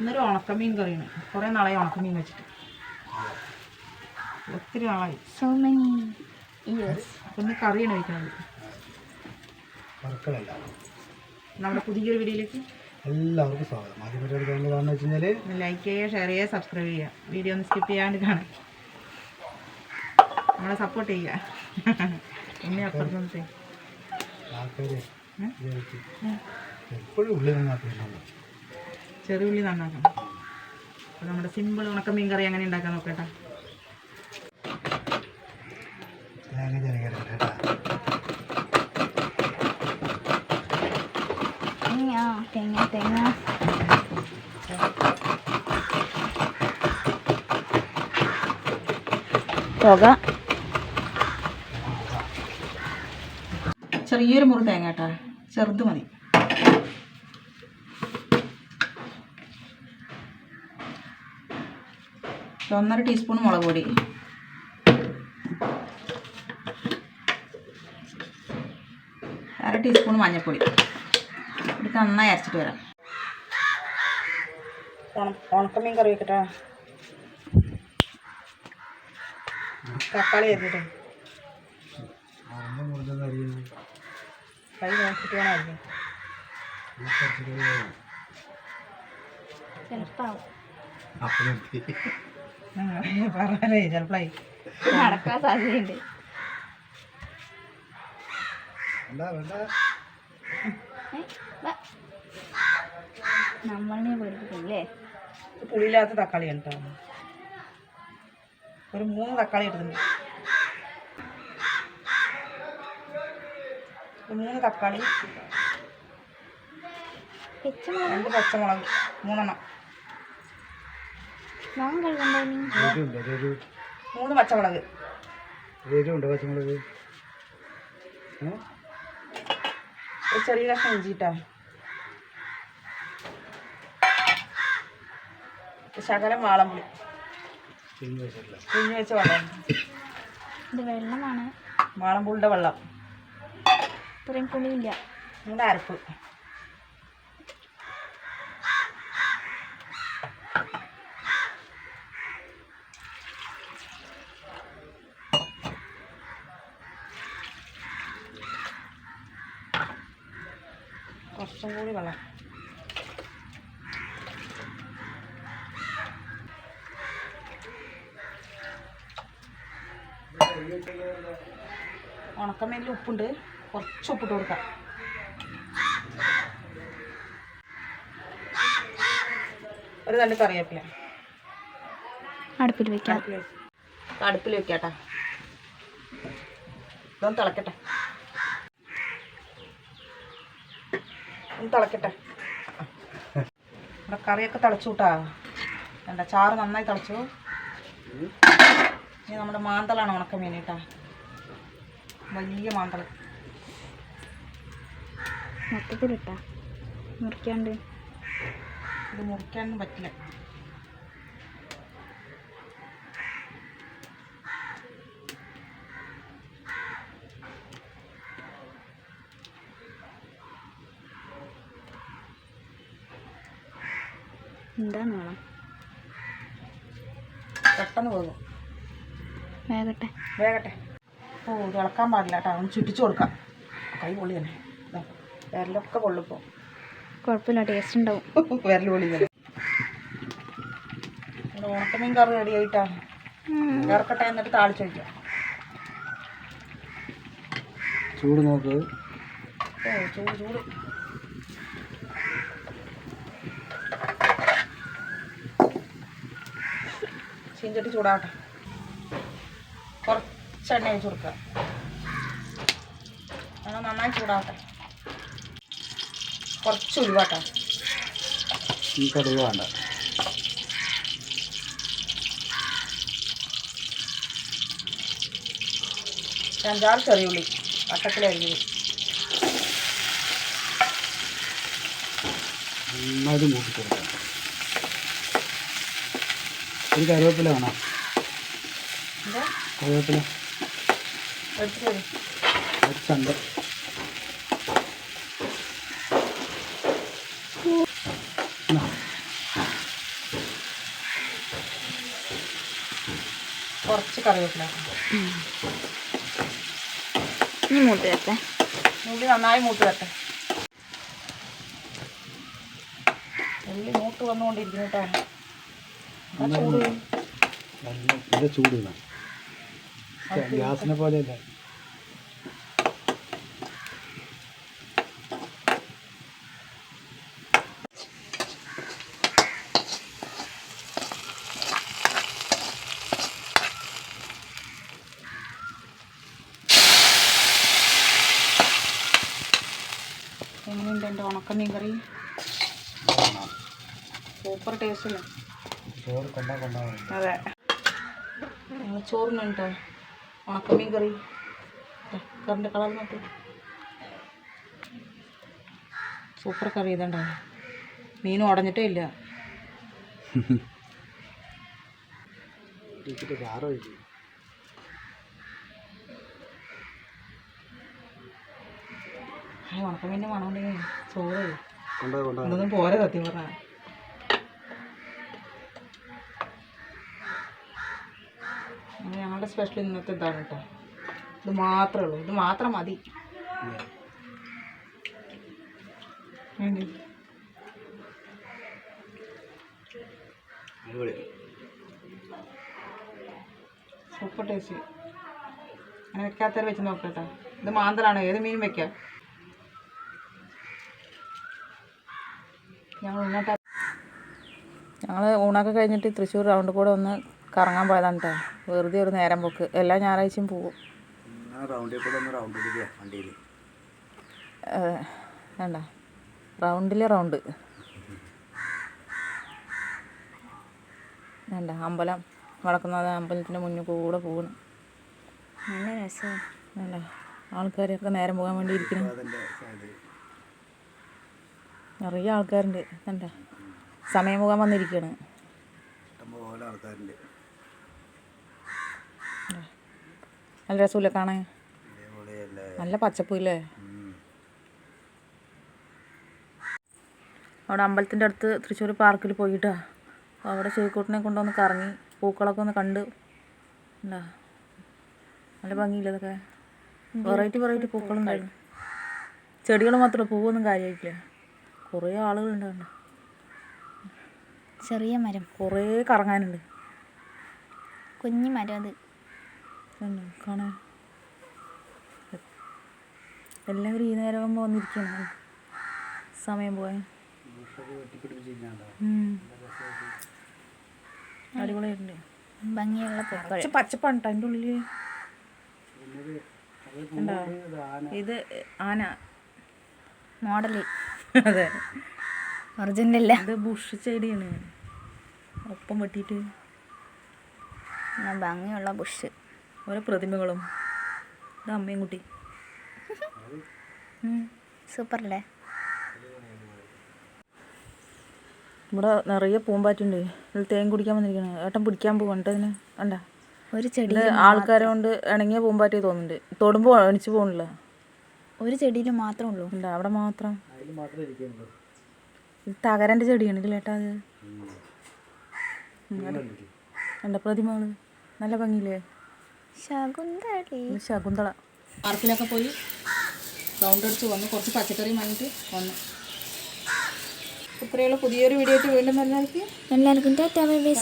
ഇന്നൊരു ഉണക്കമീൻ കറിയാണ്. കുറേ നാളായി ഉണക്കമീൻ വെച്ചിട്ട് ഒത്തിരി നാളായി. സോ മെനി ഒന്ന് കറിയാണ് വയ്ക്കുന്നത് വർക്കളല്ല നമ്മുടെ പുതിയൊരു വീഡിയോയിലേക്ക് എല്ലാവർക്കും സ്വാഗതം. ആദ്യം പരിപാടി കാണുന്നതാണെന്ന് വെച്ച് കഴിഞ്ഞാൽ ലൈക്ക് ചെയ്യുക ഷെയർ ചെയ്യുക സബ്സ്ക്രൈബ് ചെയ്യുക. വീഡിയോ ഒന്ന് സ്കിപ്പ് ചെയ്യാണ്ട് കാണും നമ്മളെ സപ്പോർട്ട് ചെയ്യുക. എന്നെ അപ്പുറത്തെ. എപ്പോഴും ഉള്ളിൽ നന്നാക്കുന്നുണ്ട് ചെറിയ ഉള്ളി നന്നാക്കണം. അപ്പോൾ നമ്മുടെ സിമ്പിൾ ഉണക്കമീൻ കറി അങ്ങനെ ഉണ്ടാക്കാൻ നോക്കട്ടെ? തേങ്ങ തേങ്ങ. പുക. ചെറിയൊരു മുറി തേങ്ങ കേട്ടാ. ചെറുത് മതി. ഒന്നര ടീസ്പൂൺ മുളക് പൊടി. അര ടീസ്പൂൺ മഞ്ഞൾപ്പൊടി. ഇത് നന്നായി അരച്ചിട്ട് വരാം. ഉണക്കമീൻ കറി വെക്കട്ടോ തക്കാളി അരിഞ്ഞിട്ട്. കൈ നോക്കിയിട്ട് വേണം അരിഞ്ഞ് നിർത്തി പറഞ്ഞാലേ ചിലപ്പോഴായി നടക്കാൻ സാധ്യതയുണ്ട്. നമ്മളിനെ പേടിപ്പിക്കില്ലേ പുളിയില്ലാത്ത തക്കാളി കേട്ടോ ഒരു മൂന്ന് തക്കാളി എടുത്തിട്ടുണ്ട് മൂന്ന് തക്കാളി പെച്ചമുളക്. രണ്ട് പച്ചമുളക് മൂന്നെണ്ണം നാം കഴുകണ്ടേ നീ എരിവുണ്ട് ഒരു മൂന്ന് പച്ചമുളക്. എരിവുണ്ട് പച്ചമുളക്. ചെറിയ കഷ്ണം ഇഞ്ചിട്ടാ. ശകലം വാളംപുളി. പിഴിഞ്ഞ് വെച്ച വെള്ളം ഇത് വെള്ളമാണ്. വാളംപുളിയുടെ വെള്ളം. ഇത്രയും പുളിയില്ല. നിങ്ങളുടെ അരപ്പ്. കുറച്ചും കൂടി വെള്ളം. ഉണക്കമേലിൽ ഉപ്പുണ്ട്. കുറച്ച് ഉപ്പിട്ട് കൊടുക്കാം. ഒരു തണ്ട് കറിവേപ്പില. അടുപ്പിൽ വെക്കാം. അടുപ്പിൽ വെക്കാട്ടാ. ഇതൊന്ന് തിളക്കട്ടെ. ഒന്ന് തിളക്കട്ടെ. ഇവിടെ കറിയൊക്കെ തിളച്ചു കൂട്ടാ. വേണ്ട ചാറ് നന്നായി തിളച്ചു. ഇനി നമ്മുടെ മാന്തളാണ് ഉണക്കമീൻ കേട്ടാ. വലിയ മാന്തള. മൊത്തത്തിലിട്ടാ? മുറിക്കാണ്ട്? ഇത് മുറിക്കാനൊന്നും പറ്റില്ല. എന്താണ് വേണം പെട്ടെന്ന് പോകും. വേഗട്ടെ. വേഗട്ടെ. ഓ തിളക്കാൻ ഇളക്കാൻ പാടില്ല കേട്ടോ. ഒന്ന് ചുറ്റിച്ചു കൊടുക്കാം. കൈ പൊള്ളി തന്നെ. വിരലൊക്കെ പൊള്ളിപ്പോ. കുഴപ്പമില്ല ടേസ്റ്റ് ഉണ്ടാവും. വിരൽ പൊളി തന്നെ. ഓണത്തമീൻ ഉണക്കമീൻ കറി റെഡി ആയിട്ടാ. ഇറക്കട്ടെ എന്നിട്ട് താളിച്ചു വയ്ക്കാം ചൂട് നോക്ക്. ഓ ചൂട് ചൂട്. ചീഞ്ചട്ടി ചൂടാവട്ടെ. കുറച്ച് എണ്ണ ഒഴിച്ച് കൊടുക്കുക. എണ്ണ നന്നായി ചൂടാവട്ടെ. കുറച്ച് ഉരുവാട്ടെ കടുക് വേണ്ട. അഞ്ചാറ് ചെറിയ ഉള്ളി വട്ടത്തിലരിഞ്ഞത് നന്നായിട്ട് മൂട്ടി കൊടുക്കാം ഒരു കറിവേപ്പില വേണം. കറിവേപ്പില. അരച്ചുണ്ട് കുറച്ച് കറിവേപ്പില ഇനി മൂട്ട് വരട്ടെ. ഉള്ളി നന്നായി മൂട്ട് വരട്ടെ. ഉള്ളി മൂട്ട് വന്നുകൊണ്ടിരിക്കുന്നു കേട്ടോ. നല്ല ചൂട് ഗ്യാസിനെ പോലെയല്ല. എങ്ങനെയുണ്ട് എന്റെ ഉണക്കമീൻ കറി? സൂപ്പർ ടേസ്റ്റ് അതെ. ഞങ്ങൾ ചോറിനുണ്ട് ഉണക്കമീൻ കറി. കറിന്റെ കളർ നോക്ക്. സൂപ്പർ കറി ഇതുണ്ടോ? മീൻ ഉടഞ്ഞിട്ടേ ഇല്ല. ഉണക്കമീന്റെ മണം ഉണ്ടെങ്കിൽ ചോറ് ഇതൊന്നും പോരെ സത്യം പറഞ്ഞാൽ അങ്ങനെ ഞങ്ങളുടെ സ്പെഷ്യൽ ഇന്നത്തെ ഇതാണ് കേട്ടോ. ഇത് മാത്രമേ ഉള്ളൂ. ഇത് മാത്രം മതി. സൂപ്പർ ടേസ്റ്റ് അങ്ങനെ വെക്കാത്തവർ വെച്ച് നോക്കട്ടോ ഇത് മാന്തലാണ് ഏത് മീൻ വെക്കാം? ഞങ്ങൾ ഇങ്ങോട്ട് ഞങ്ങൾ ഊണൊക്കെ കഴിഞ്ഞിട്ട് തൃശ്ശൂർ റൗണ്ട് കൂടെ ഒന്ന് കറങ്ങാൻ പോയതാണ് കേട്ടോ വെറുതെ ഒരു നേരം പോക്ക്. എല്ലാ ഞായറാഴ്ചയും പോകും റൗണ്ടിൽ വേണ്ട. റൗണ്ടിലെ റൗണ്ട്. വേണ്ട. അമ്പലം വളക്കുന്നത് അമ്പലത്തിന്റെ മുന്നിൽ കൂടെ പോകണം നല്ല രസമാണ് വേണ്ട. ആൾക്കാരൊക്കെ നേരം പോകാൻ വേണ്ടി ഇരിക്കണം. നിറയെ ആൾക്കാരുണ്ട്. വേണ്ട. സമയം പോകാൻ വന്നിരിക്കുകയാണ് ആൾക്കാരുണ്ട്. നല്ല രസമില്ല കാണാൻ? നല്ല പച്ചപ്പ് ഇല്ലേ അവിടെ അമ്പലത്തിന്റെ അടുത്ത് തൃശ്ശൂർ പാർക്കിൽ പോയിട്ടാ. അവിടെ ചെയ്ക്കൂട്ടിനെ കൊണ്ടുവന്ന് കറങ്ങി പൂക്കളൊക്കെ ഒന്ന് കണ്ട്. ഉണ്ടാ നല്ല ഭംഗിയില്ല അതൊക്കെ വെറൈറ്റി വെറൈറ്റി പൂക്കളുണ്ടായിരുന്നു. ചെടികൾ മാത്രമേ പൂവൊന്നും കാര്യമായിട്ടില്ല. കുറേ ആളുകളുണ്ടാവുന്നുണ്ട് ചെറിയ മരം. കുറേ കറങ്ങാനുണ്ട്. കുഞ്ഞു മരം അത്. കാണാൻ എല്ലാവരും ഈ നേരം വന്നിരിക്കണം സമയം പോയ. അടിപൊളിയായിട്ടുണ്ട്. ഭംഗിയുള്ള കുറച്ച് പച്ച പച്ചപ്പാണ് അതിന്റെ ഉള്ളിൽ ഇത് ആന. മോഡൽ. അതെ. ഒറിജിനല്ല ഇത് ബുഷ് ചെടിയാണ്. ഒപ്പം വെട്ടിയിട്ട്. ഭംഗിയുള്ള ബുഷ്. ഓരോ പ്രതിമകളും. ഇതാ അമ്മയും കുട്ടി. സൂപ്പർ അല്ലേ ഇവിടെ നിറയെ പൂമ്പാറ്റുണ്ട്. ഇതിൽ തേൻ കുടിക്കാൻ വന്നിരിക്കണേ. ഏട്ടൻ പിടിക്കാൻ ഇതിന് കണ്ട. ഒരു ചെടി ആൾക്കാരെ കൊണ്ട് ഇണങ്ങിയ പൂമ്പാറ്റി തോന്നുന്നുണ്ട്. തൊടുമ്പോ എണിച്ച് പോകണില്ല ഒരു ചെടിയിൽ മാത്രമേ ഉള്ളൂ. ഉണ്ട് അവിടെ മാത്രം. തകരന്റെ ചെടിയാണ് ഏട്ടാ അത്. എന്റെ പ്രതിമകൾ? നല്ല ഭംഗിയില്ലേ? ശകുന്തളി. ശകുന്തള. പാർക്കിലൊക്കെ പോയി റൗണ്ട് അടിച്ച് വന്ന്. കുറച്ച് പച്ചക്കറി വാങ്ങിയിട്ട് വന്നു. ഇത്രയുള്ള പുതിയൊരു വീഡിയോ ആയിട്ട് വീണ്ടും വരുന്നതായിരിക്കും എല്ലാവർക്കും ടാറ്റാ ബൈ ബൈ